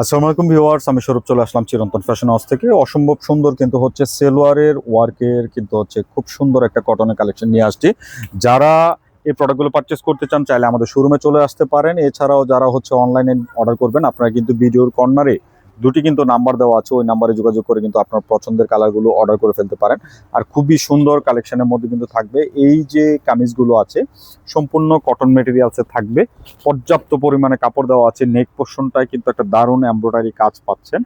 আসসালামু আলাইকুম ভিউয়ার্স, আমি স্বরূপ চলে আসলাম চিরন্তন ফ্যাশন হাউস থেকে। অসম্ভব সুন্দর কিন্তু হচ্ছে সেলোয়ারের ওয়ার্কের কিন্তু হচ্ছে খুব সুন্দর একটা কটনের কালেকশন নিয়ে আসছি। যারা এই প্রোডাক্টগুলো পারচেস করতে চান, চাইলে আমাদের শোরুমে চলে আসতে পারেন। এছাড়াও যারা হচ্ছে অনলাইনে অর্ডার করবেন, আপনারা কিন্তু ভিডিওর কর্নারে দুটি কিন্তু নাম্বার দেওয়া আছে, ওই নাম্বারে যোগাযোগ করে কিন্তু আপনার পছন্দের কালারগুলো অর্ডার করে ফেলতে পারেন। আর খুবই সুন্দর কালেকশনের মধ্যে কিন্তু থাকবে। এই যে কামিজগুলো আছে, সম্পূর্ণ কটন মেটেরিয়ালসে থাকবে। পর্যাপ্ত পরিমাণে কাপড় দেওয়া আছে। নেক পোর্শনটায় কিন্তু একটা দারুণ এমব্রয়ডারি কাজ পাচ্ছেন।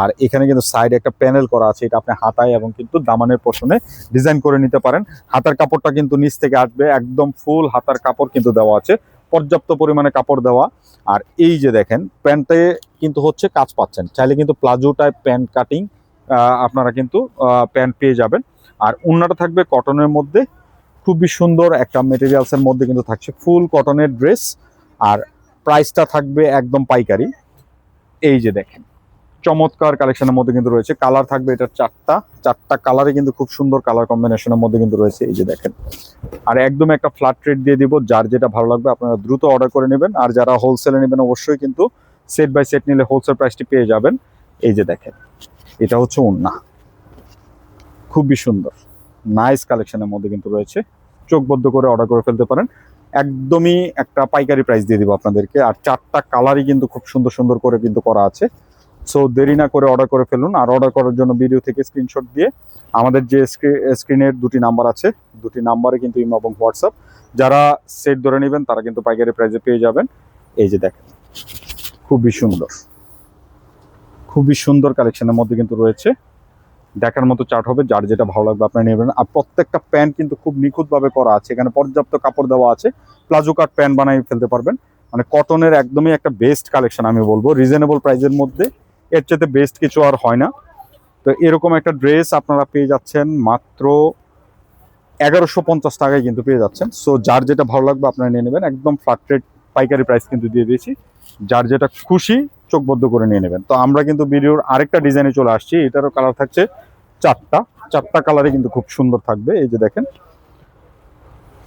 আর এখানে কিন্তু সাইডে একটা প্যানেল করা আছে, এটা আপনি হাতায় এবং কিন্তু দামানের পোর্শনে ডিজাইন করে নিতে পারেন। হাতার কাপড়টা কিন্তু নিচ থেকে আসবে, একদম ফুল হাতার কাপড় কিন্তু দেওয়া আছে। পর্যাপ্ত পরিমাণে কাপড় দেওয়া। আর এই যে দেখেন, প্যান্টে কিন্তু হচ্ছে কাজ পাচ্ছেন। চাইলে কিন্তু প্লাজো টাইপ প্যান্ট কাটিং আপনারা কিন্তু প্যান্ট পেয়ে যাবেন। আর উন্নাটা থাকবে কটনের মধ্যে। খুবই সুন্দর একটা মেটেরিয়ালসের মধ্যে কিন্তু থাকছে ফুল কটনের ড্রেস আর প্রাইসটা থাকবে একদম পাইকারি। এই যে দেখেন। চমৎকার কালেকশনের মধ্যে কিন্তু রয়েছে। কালার থাকবে এটা চারটা। চারটা কালারে কিন্তু খুব সুন্দর কালার কম্বিনেশনের মধ্যে কিন্তু রয়েছে। এই যে দেখেন। আর একদম একটা ফ্ল্যাট রেট দিয়ে দিব, যার যেটা ভালো লাগবে আপনারা দ্রুত অর্ডার করে নেবেন। আর যারা হোলসেলে নেবেন, অবশ্যই কিন্তু সেট বাই সেট নিলে হোলসেল প্রাইসটি পেয়ে যাবেন। এই যে দেখেন, এটা হচ্ছে ওন্না খুবই সুন্দর। নাইস কালেকশনের মধ্যে কিন্তু রয়েছে। চোখবদ্ধ করে অর্ডার করে ফেলতে পারেন। একদমই একটা পাইকারি প্রাইস দিয়ে দিব আপনাদেরকে। আর চারটা কালারই কিন্তু খুব সুন্দর সুন্দর করে কিন্তু করা আছে। সো দেরি না করে অর্ডার করে ফেলুন আর অর্ডার করার জন্য ভিডিও থেকে স্ক্রিনশট দিয়ে আমাদের যে স্ক্রিনের দুটি নাম্বার আছে, দুটি নাম্বারে কিন্তু ইমো এবং হোয়াটসঅ্যাপ যারা সেট ধরে নেবেন তারা কিন্তু পাইকারি প্রাইজে পেয়ে যাবেন। এই যে দেখেন, খুবই সুন্দর খুবই সুন্দর কালেকশনের মধ্যে কিন্তু রয়েছে। দেখার মতো চার্ট হবে, যার যেটা ভালো লাগবে আপনারা নেবেন। আর প্রত্যেকটা প্যান্ট কিন্তু খুব নিখুঁতভাবে করা আছে। এখানে পর্যাপ্ত কাপড় দেওয়া আছে প্লাজো কাট প্যান্ট বানিয়ে ফেলতে পারবেন। মানে কটনের একদমই একটা বেস্ট কালেকশন আমি বলব। রিজনেবল প্রাইসের মধ্যে এর চেয়ে বেস্ট কিছু আর হয় না। তো এরকম একটা ড্রেস আপনারা পেয়ে যাচ্ছেন মাত্র এগারোশো পঞ্চাশ টাকায় কিন্তু পেয়ে যাচ্ছেন। সো যার যেটা ভালো লাগবে আপনারা নিয়ে নেবেন। একদম ফ্ল্যাট রেট পাইকারি প্রাইস কিন্তু দিয়ে দিয়েছি। যার যেটা খুশি চোখবদ্ধ করে নিয়ে নেবেন। তো আমরা কিন্তু ভিডিওর আরেকটা ডিজাইনে চলে আসছি। এটারও কালার থাকছে চারটা। চারটা কালারে কিন্তু খুব সুন্দর থাকবে। এই যে দেখেন,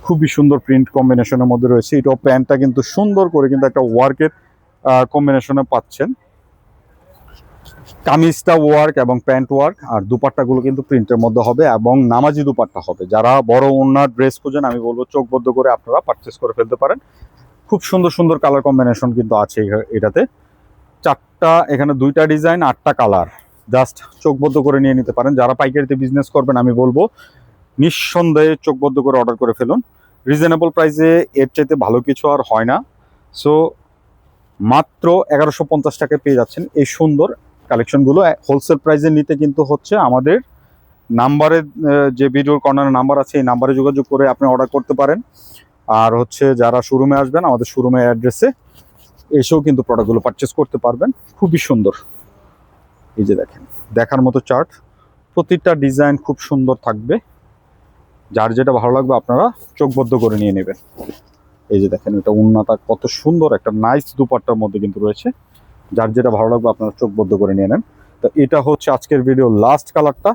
খুবই সুন্দর প্রিন্ট কম্বিনেশনের মধ্যে রয়েছে। এটাও প্যান্টটা কিন্তু সুন্দর করে কিন্তু একটা ওয়ার্কের কম্বিনেশনে পাচ্ছেন। কামিজটা ওয়ার্ক এবং প্যান্ট ওয়ার্ক আর দুপাট্টাগুলো কিন্তু প্রিন্টের মধ্যে হবে এবং নামাজি দুপাট্টা হবে। যারা বড় ওনার ড্রেস খুঁজেন, আমি বলব চোখবদ্ধ করে আপনারা পারচেস করে ফেলতে পারেন। খুব সুন্দর সুন্দর কালার কম্বিনেশন কিন্তু আছে এটাতে। চারটা, এখানে দুইটা ডিজাইন আটটা কালার জাস্ট চোখবদ্ধ করে নিয়ে নিতে পারেন। যারা পাইকারিতে বিজনেস করবেন, আমি বলব নিঃসন্দেহে চোখবদ্ধ করে অর্ডার করে ফেলুন। রিজনেবল প্রাইসে এর চাইতে ভালো কিছু আর হয় না। সো মাত্র এগারোশো পঞ্চাশ টাকায় পেয়ে যাচ্ছেন এই সুন্দর কালেকশনগুলো হোলসেল প্রাইসে নিতে কিন্তু হচ্ছে আমাদের নাম্বারে যে ভিডিওর কর্নার নাম্বার আছে, এই নাম্বারে যোগাযোগ করে আপনি অর্ডার করতে পারেন। আর হচ্ছে যারা শোরুমে আসবেন, আমাদের শোরুমের অ্যাড্রেসে এসেও কিন্তু প্রোডাক্টগুলো পারচেস করতে পারবেন। খুবই সুন্দর। এই যে দেখেন, দেখার মতো চার্ট প্রতিটা ডিজাইন খুব সুন্দর থাকবে। যার যেটা ভালো লাগবে আপনারা চোখবদ্ধ করে নিয়ে নেবেন। এই যে দেখেন, এটা উন্নতা, কত সুন্দর একটা নাইস দুপাট্টার মধ্যে কিন্তু রয়েছে। যার যেটা ভালো লাগবে আপনারা চোখবদ্ধ করে নিয়ে নেন। তো এটা হচ্ছে আজকের ভিডিও লাস্ট কালারটা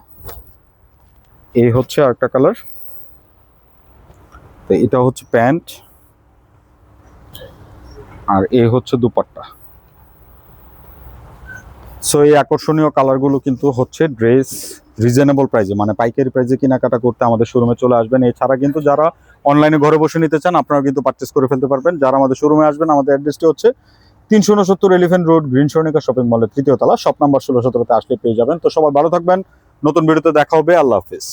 এই হচ্ছে আরেকটা কালার তো এটা হচ্ছে প্যান্ট। আর এ হচ্ছে দুপাট্টা। সো এই আকর্ষণীয় কালারগুলো কিন্তু হচ্ছে ড্রেস রিজনেবল প্রাইসে মানে পাইকারি প্রাইসে কেনাকাটা করতে আমাদের শোরুমে চলে আসবেন। এছাড়া কিন্তু যারা অনলাইনে ঘরে বসে নিতে চান আপনারা কিন্তু পারচেস করে ফেলতে পারবেন। যারা আমাদের শোরুমে আসবেন, আমাদের অ্যাড্রেসটি হচ্ছে তিনশো উনসত্তর elephant road green Swarnika shopping মলের তৃতীয় তলা শপ নাম্বার ষোলো সতেরোতে আসলে পেয়ে যাবেন। তো সবাই ভালো থাকবেন, নতুন ভিডিওতে দেখা হবে, আল্লাহ হাফিজ।